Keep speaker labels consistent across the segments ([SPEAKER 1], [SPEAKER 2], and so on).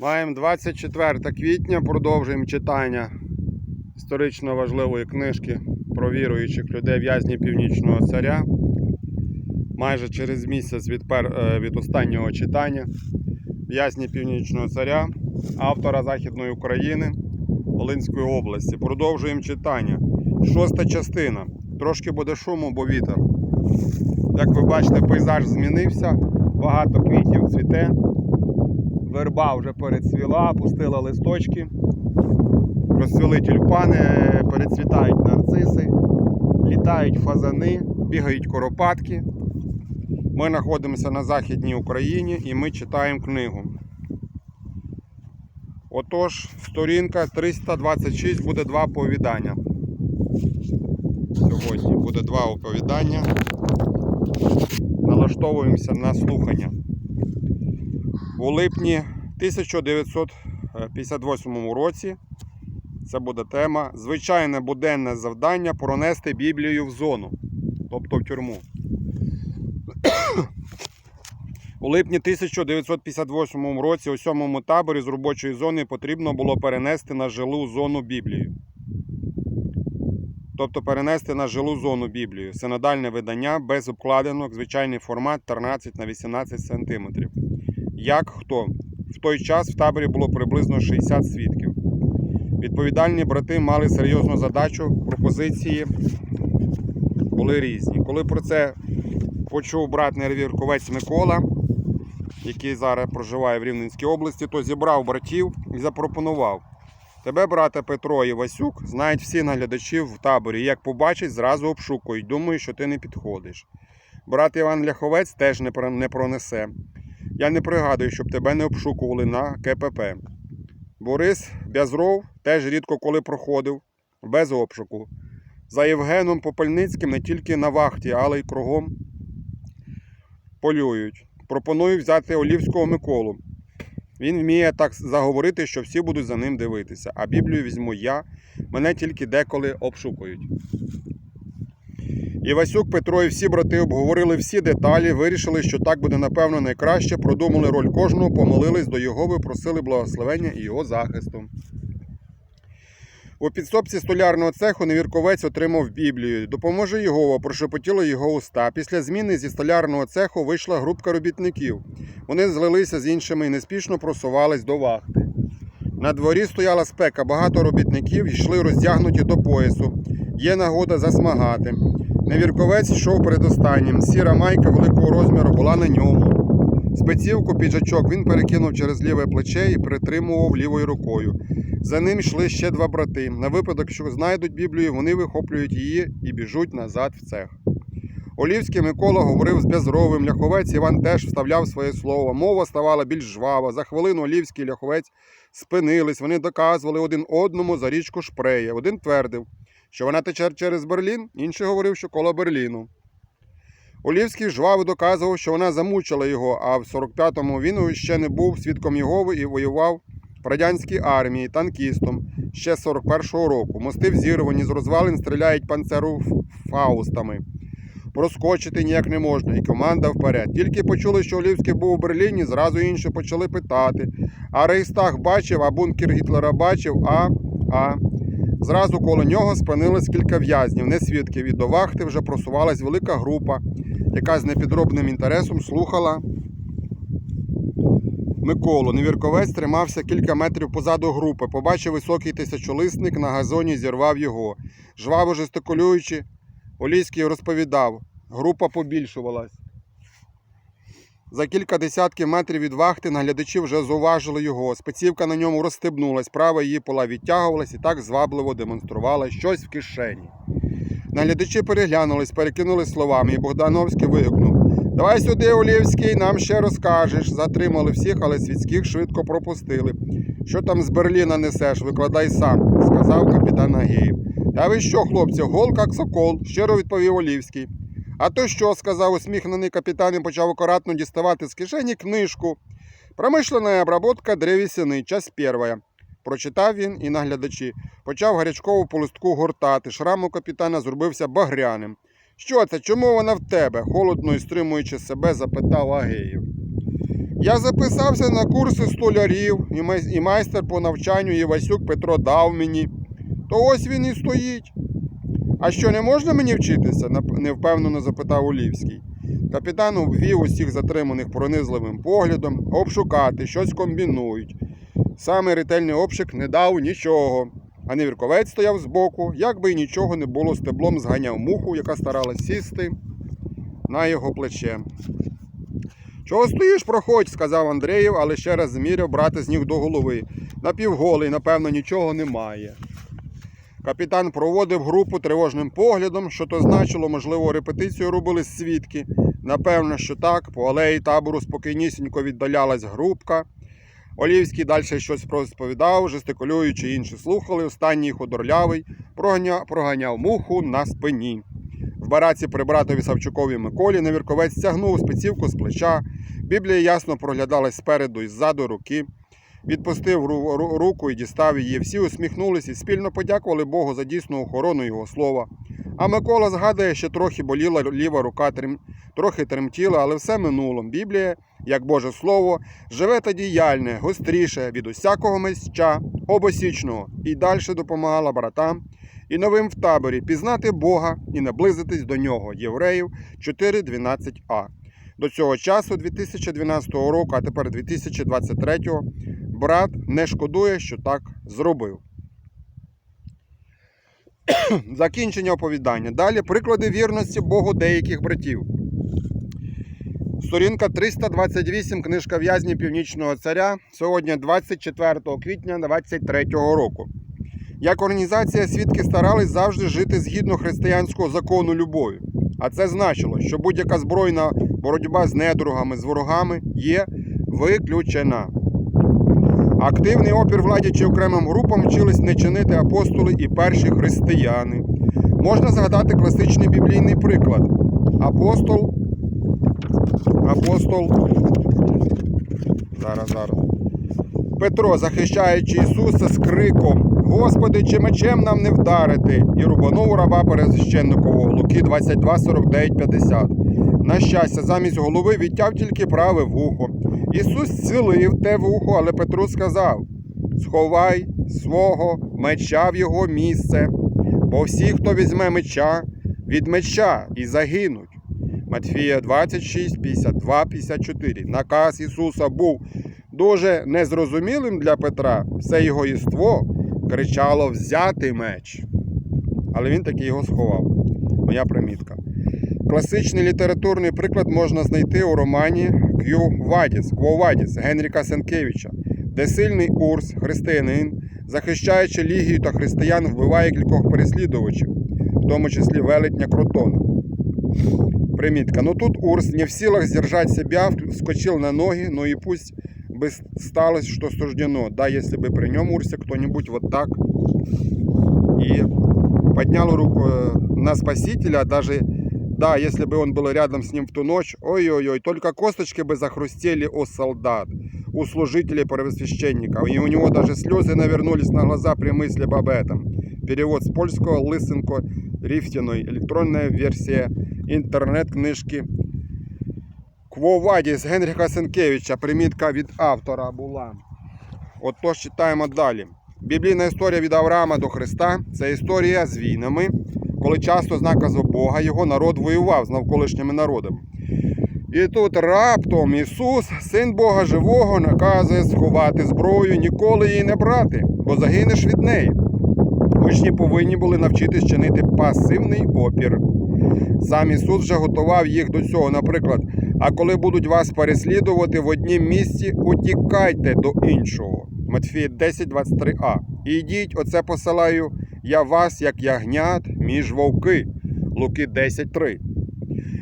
[SPEAKER 1] Маємо 24 квітня, продовжуємо читання історично важливої книжки про віруючих людей в'язні Північного царя. Майже через місяць від, пер... е, від останнього читання в'язні Північного царя, автора Західної України Волинської області. Продовжуємо читання. Шоста частина. Трошки буде шуму, бо вітер. Як ви бачите, пейзаж змінився, багато квітів цвіте. Верба вже перецвіла, пустила листочки. Розцвіли тюльпани, перецвітають нарциси, літають фазани, бігають коропатки. Ми знаходимося на Західній Україні і ми читаємо книгу. Отож, сторінка 326 буде два оповідання. Сьогодні буде два оповідання. Налаштовуємося на слухання. У липні 1958 році це буде тема Звичайне буденне завдання пронести Біблію в зону, тобто в тюрму. У липні 1958 році у сьомому таборі з робочої зони потрібно було перенести на жилу зону Біблію. Тобто перенести на жилу зону Біблію. Синодальне видання без обкладинок, звичайний формат 13 на 18 см. Як хто? В той час в таборі було приблизно 60 свідків. Відповідальні брати мали серйозну задачу, пропозиції були різні. Коли про це почув брат нервірковець Микола, який зараз проживає в Рівненській області, то зібрав братів і запропонував. Тебе, брате Петро і Васюк, знають всі наглядачі в таборі. Як побачать, зразу обшукують. Думаю, що ти не підходиш. Брат Іван Ляховець теж не пронесе. Я не пригадую, щоб тебе не обшукували на КПП. Борис Бязров теж рідко коли проходив, без обшуку. За Євгеном Попельницьким не тільки на вахті, але й кругом полюють. Пропоную взяти Олівського Миколу. Він вміє так заговорити, що всі будуть за ним дивитися. А Біблію візьму я, мене тільки деколи обшукують. Івасюк, Петро і всі брати обговорили всі деталі, вирішили, що так буде напевно найкраще, продумали роль кожного, помолились до Єгови, просили благословення і його захисту. У підсобці столярного цеху невірковець отримав Біблію. Допоможе Єгова, прошепотіло його уста. Після зміни зі столярного цеху вийшла групка робітників. Вони злилися з іншими і неспішно просувались до вахти. На дворі стояла спека, багато робітників йшли роздягнуті до поясу. Є нагода засмагати. Невірковець йшов передостаннім. Сіра майка великого розміру була на ньому. Спецівку піджачок він перекинув через ліве плече і притримував лівою рукою. За ним йшли ще два брати. На випадок, що знайдуть Біблію, вони вихоплюють її і біжуть назад в цех. Олівський Микола говорив з Безровим, ляховець Іван теж вставляв своє слово. Мова ставала більш жвава. За хвилину Олівський і ляховець спинились. Вони доказували один одному за річку Шпрея. Один твердив, що вона тече через Берлін, інший говорив, що коло Берліну. Олівський жваво доказував, що вона замучила його, а в 45-му він ще не був свідком Єгови і воював в радянській армії танкістом ще 41-го року. Мости взірвані, з розвалин стріляють панцеру фаустами. Проскочити ніяк не можна, і команда вперед. Тільки почули, що Олівський був у Берліні, зразу інші почали питати. А Рейхстаг бачив, а бункер Гітлера бачив, а. а. Зразу коло нього спинилось кілька в'язнів, не свідків, і до вахти вже просувалась велика група, яка з непідробним інтересом слухала Миколу. Невірковець тримався кілька метрів позаду групи. Побачив високий тисячолисник на газоні, зірвав його. Жваво жестикулюючи, Олійський розповідав. Група побільшувалась. За кілька десятків метрів від вахти наглядачі вже зауважили його. Спецівка на ньому розстебнулась, права її пола відтягувалась і так звабливо демонструвала щось в кишені. Наглядачі переглянулись, перекинули словами, і Богдановський вигукнув: Давай сюди, Олівський, нам ще розкажеш. Затримали всіх, але світських швидко пропустили. Що там з Берліна несеш, викладай сам, сказав капітан Агеєв. Та ви що, хлопці, гол як сокол, щиро відповів Олівський. А то що, сказав усміхнений капітан і почав акуратно діставати з кишені книжку. Промишлена обработка древесини, часть перша. Прочитав він і наглядачі. Почав гарячково по листку гортати. Шрам у капітана зробився багряним. Що це? Чому вона в тебе? холодно і стримуючи себе, запитав Агеєв. Я записався на курси столярів і майстер по навчанню Івасюк Петро дав мені. То ось він і стоїть. А що, не можна мені вчитися? невпевнено запитав Олівський. Капітан обвів усіх затриманих пронизливим поглядом, обшукати, щось комбінують. Саме ретельний обшук не дав нічого. А невірковець стояв збоку, як би й нічого не було, стеблом зганяв муху, яка старалась сісти на його плече. Чого стоїш, проходь, сказав Андрієв, але ще раз зміряв брати з ніг до голови. Напівголий, напевно, нічого немає. Капітан проводив групу тривожним поглядом, що то значило, можливо, репетицію робили свідки. Напевно, що так, по алеї табору спокійнісінько віддалялась групка. Олівський далі щось розповідав, жестикулюючи, інші слухали. Останній худорлявий проганя- проганяв муху на спині. В бараці при братові Савчукові Миколі невірковець стягнув спецівку з плеча. Біблія ясно проглядалась спереду і ззаду руки. Відпустив ру- ру- руку і дістав її. Всі усміхнулись і спільно подякували Богу за дійсну охорону його слова. А Микола згадує, що трохи боліла ліва рука, трохи тремтіла, але все минуло. Біблія, як Боже Слово, живе та діяльне, гостріше від усякого месча, обосічного, і далі допомагала братам і новим в таборі пізнати Бога і наблизитись до нього. Євреїв 4.12а. До цього часу, 2012 року, а тепер 2023, брат не шкодує, що так зробив. Закінчення оповідання. Далі приклади вірності Богу деяких братів. Сторінка 328, книжка в'язні Північного царя. Сьогодні 24 квітня 2023 року. Як організація свідки старались завжди жити згідно християнського закону любові. А це значило, що будь-яка збройна боротьба з недругами, з ворогами є виключена. Активний опір владі чи окремим групам вчились не чинити апостоли і перші християни. Можна згадати класичний біблійний приклад. Апостол. Апостол. Зараз, зараз. Петро, захищаючи Ісуса з криком Господи, чи мечем нам не вдарити? І рубанув раба пересвященникового Луки 22, 49, 50. На щастя, замість голови відтяв тільки праве вухо. Ісус зцілив те вухо, але Петру сказав: Сховай свого меча в його місце, бо всі, хто візьме меча, від меча і загинуть. Матфія 26, 52, 54. Наказ Ісуса був дуже незрозумілим для Петра. Все його єство кричало взяти меч. Але він таки його сховав. Моя примітка. Класичний літературний приклад можна знайти у романі К'ю Вадіс, Кво Вадіс Генріка Сенкевича, де сильний Урс, християнин, захищаючи лігію та християн, вбиває кількох переслідувачів, в тому числі велетня Кротона. Примітка. Ну тут Урс не в силах сдержать себя, вскочил на ноги, но и пусть бы сталось, что суждено. Да, если бы при нем Урсе кто-нибудь вот так и поднял руку э, на Спасителя, даже, да, если бы он был рядом с ним в ту ночь, ой-ой-ой, только косточки бы захрустели у солдат, у служителей первосвященников, и у него даже слезы навернулись на глаза при мысли об этом. Перевод с польского Лысенко Рифтиной, электронная версия інтернет-книжки Квоваді з Генріха Сенкевича. Примітка від автора була. Отож читаємо далі. Біблійна історія від Авраама до Христа це історія з війнами, коли часто з наказу Бога його народ воював з навколишніми народами. І тут раптом Ісус, син Бога живого, наказує сховати зброю, ніколи її не брати, бо загинеш від неї. Учні повинні були навчитись чинити пасивний опір. Сам Ісус вже готував їх до цього. Наприклад, а коли будуть вас переслідувати в однім місці, утікайте до іншого. Матфія 10, 23а. І йдіть, оце посилаю я вас, як ягнят, між вовки. Луки 10.3.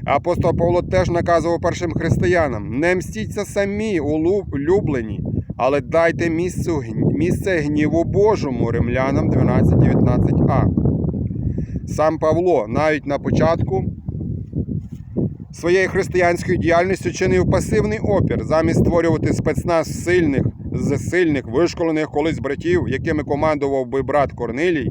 [SPEAKER 1] Апостол Павло теж наказував першим християнам: не мстіться самі, улюблені, але дайте місце, гніву Божому, римлянам 12.19а. Сам Павло навіть на початку своєї християнської діяльності чинив пасивний опір, замість створювати спецназ сильних, з сильних, вишколених колись братів, якими командував би брат Корнилій,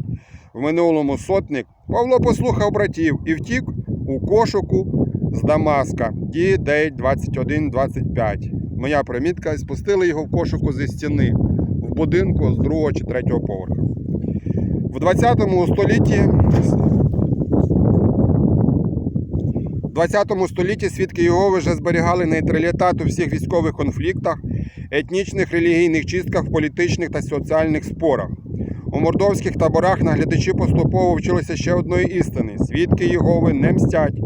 [SPEAKER 1] в минулому сотник, Павло послухав братів і втік у кошуку з Дамаска. Дії 9, 21, 25. моя примітка, і спустили його в кошику зі стіни в будинку з другого чи третього поверха. В 20 столітті в 20 столітті свідки Єгови вже зберігали нейтралітет у всіх військових конфліктах, етнічних релігійних чистках, політичних та соціальних спорах. У мордовських таборах наглядачі поступово вчилися ще одної істини: свідки Єгови не мстять,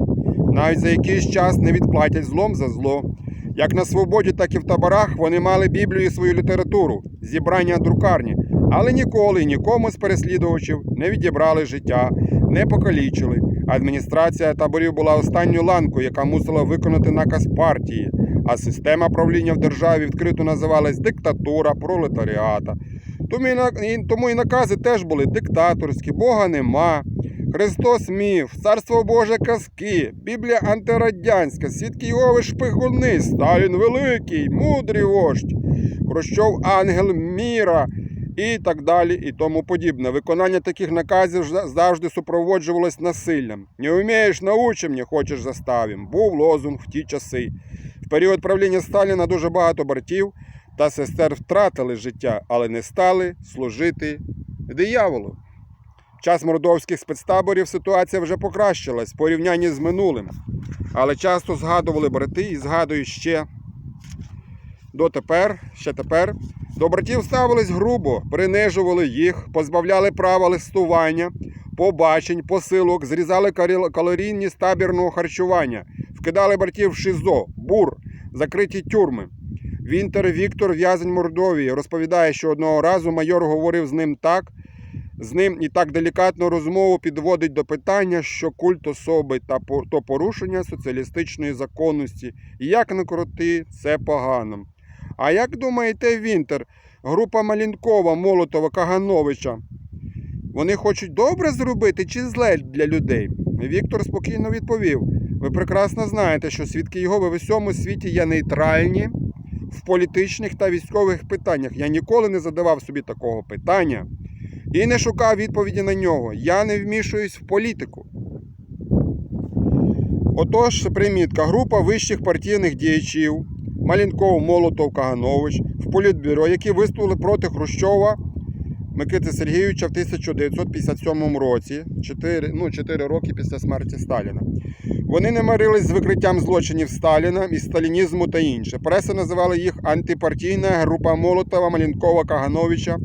[SPEAKER 1] навіть за якийсь час не відплатять злом за зло. Як на свободі, так і в таборах вони мали Біблію і свою літературу, зібрання друкарні, але ніколи нікому з переслідувачів не відібрали життя, не покалічили. Адміністрація таборів була останньою ланкою, яка мусила виконати наказ партії, а система правління в державі відкрито називалась диктатура пролетаріата. Тому і, накази теж були диктаторські, Бога нема. Христос міф, Царство Боже казки, Біблія антирадянська, свідки Йови шпигуни, Сталін великий, мудрий вождь, Хрущов ангел міра і так далі, і тому подібне. Виконання таких наказів завжди супроводжувалось насиллям. Не вмієш, научим, не хочеш заставим. Був лозунг в ті часи. В період правління Сталіна дуже багато братів та сестер втратили життя, але не стали служити дияволу. В час мордовських спецтаборів ситуація вже покращилась в порівнянні з минулим. Але часто згадували брати і згадують ще дотепер, ще тепер. До братів ставились грубо, принижували їх, позбавляли права листування, побачень, посилок, зрізали калорійні з табірного харчування, вкидали братів в ШИЗО, бур, закриті тюрми. Вінтер Віктор, в'язень Мордовії, розповідає, що одного разу майор говорив з ним так, з ним і так делікатно розмову підводить до питання, що культ особи та то порушення соціалістичної законності. І як не крути, це погано. А як думаєте, Вінтер, група Малінкова, Молотова, Кагановича? Вони хочуть добре зробити чи зле для людей? Віктор спокійно відповів: ви прекрасно знаєте, що свідки Єгови в усьому світі є нейтральні в політичних та військових питаннях. Я ніколи не задавав собі такого питання і не шукав відповіді на нього. Я не вмішуюсь в політику. Отож, примітка, група вищих партійних діячів Малінков, Молотов, Каганович в політбюро, які виступили проти Хрущова Микити Сергійовича в 1957 році, 4, ну, 4 роки після смерті Сталіна. Вони не мирились з викриттям злочинів Сталіна і сталінізму та інше. Преса називала їх антипартійна група Молотова, Малінкова, Кагановича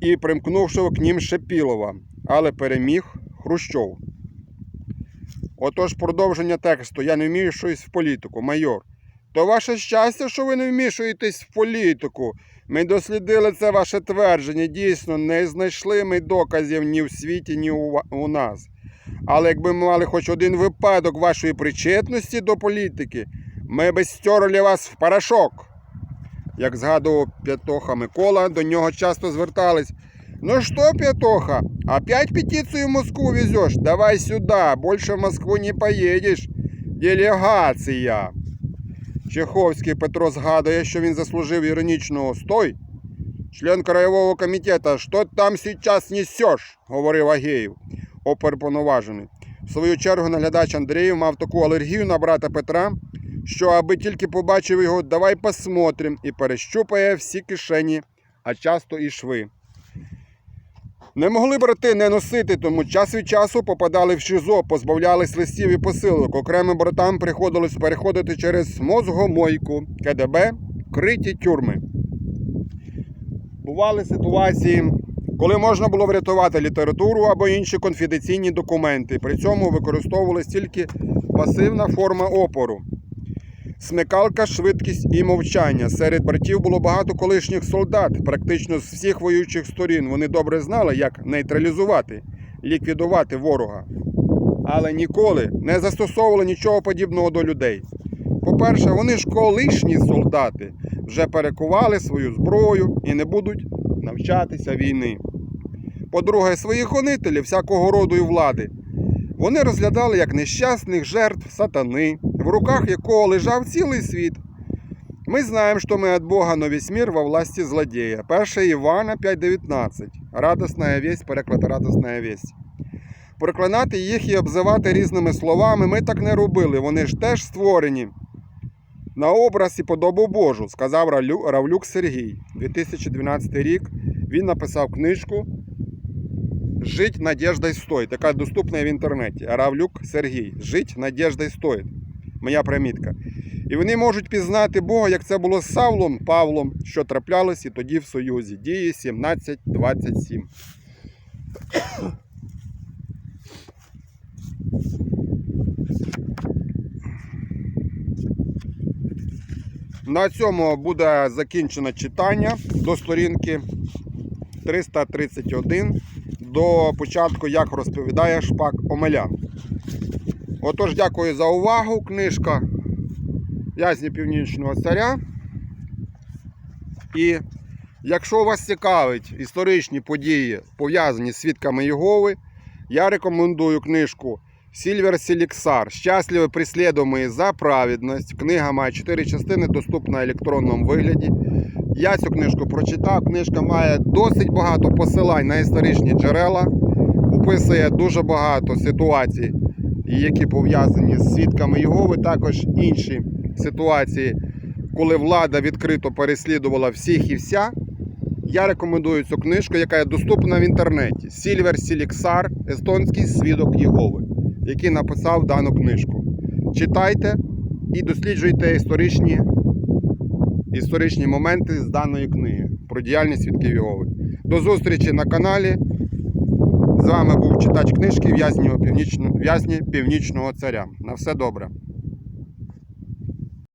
[SPEAKER 1] і примкнувшого к ним Шепілова, але переміг Хрущов. Отож, продовження тексту. Я не вмішуюсь в політику, майор. То ваше щастя, що ви не вмішуєтесь в політику. Ми дослідили це ваше твердження. Дійсно, не знайшли ми доказів ні в світі, ні у, нас. Але якби ми мали хоч один випадок вашої причетності до політики, ми би стерли вас в порошок. Як згадував П'ятоха Микола, до нього часто звертались. Ну что, Петоха, опять петицию в Москву везешь? Давай сюда, больше в Москву не поедешь. Делегація. Чеховський Петро згадує, що він заслужив іронічного «Стой! Член краєвого комітету, що там сейчас несеш? говорив Агеєв, оперповноважений. В свою чергу наглядач Андріїв мав таку алергію на брата Петра, що аби тільки побачив його, давай посмотрим, і перещупає всі кишені, а часто і шви. Не могли брати не носити, тому час від часу попадали в ШИЗО, позбавлялись листів і посилок. Окремим братам приходилось переходити через мозгомойку, КДБ, криті тюрми. Бували ситуації, коли можна було врятувати літературу або інші конфіденційні документи. При цьому використовувалась тільки пасивна форма опору. Смикалка, швидкість і мовчання. Серед братів було багато колишніх солдат, практично з всіх воюючих сторін. Вони добре знали, як нейтралізувати, ліквідувати ворога. Але ніколи не застосовували нічого подібного до людей. По-перше, вони ж колишні солдати вже перекували свою зброю і не будуть навчатися війни. По-друге, своїх гонителів всякого роду і влади вони розглядали як нещасних жертв сатани, в руках якого лежав цілий світ. Ми знаємо, що ми від Бога, но весь мир во власті злодея. 1 Івана 5.19. Радосна весть, переклад радосна весть. Проклинати їх і обзивати різними словами ми так не робили. Вони ж теж створені На образ і подобу Божу, сказав Равлюк Сергій. 2012 рік він написав книжку Жить надеждой стоїть. Така доступна в інтернеті. Равлюк Сергій. Жить надеждой стоїть. Моя примітка. І вони можуть пізнати Бога, як це було з Савлом Павлом, що траплялось і тоді в Союзі. Дії 17.27. На цьому буде закінчено читання до сторінки 331 до початку, як розповідає Шпак Омелян. Отож, дякую за увагу. Книжка В'язні Північного царя. І якщо вас цікавить історичні події, пов'язані з свідками Єгови, я рекомендую книжку Сільвер Селіксар. Щасливо преслідуємо за праведність. Книга має 4 частини, доступна в електронному вигляді. Я цю книжку прочитав. Книжка має досить багато посилань на історичні джерела, описує дуже багато ситуацій, які пов'язані з свідками Єгови, також інші ситуації, коли влада відкрито переслідувала всіх і вся. Я рекомендую цю книжку, яка є доступна в інтернеті. Сільвер Сіліксар, естонський свідок Єгови, який написав дану книжку. Читайте і досліджуйте історичні, історичні моменти з даної книги про діяльність свідків Єгови. До зустрічі на каналі. З вами був читач книжки В'язні Північного, Царя. На все добре.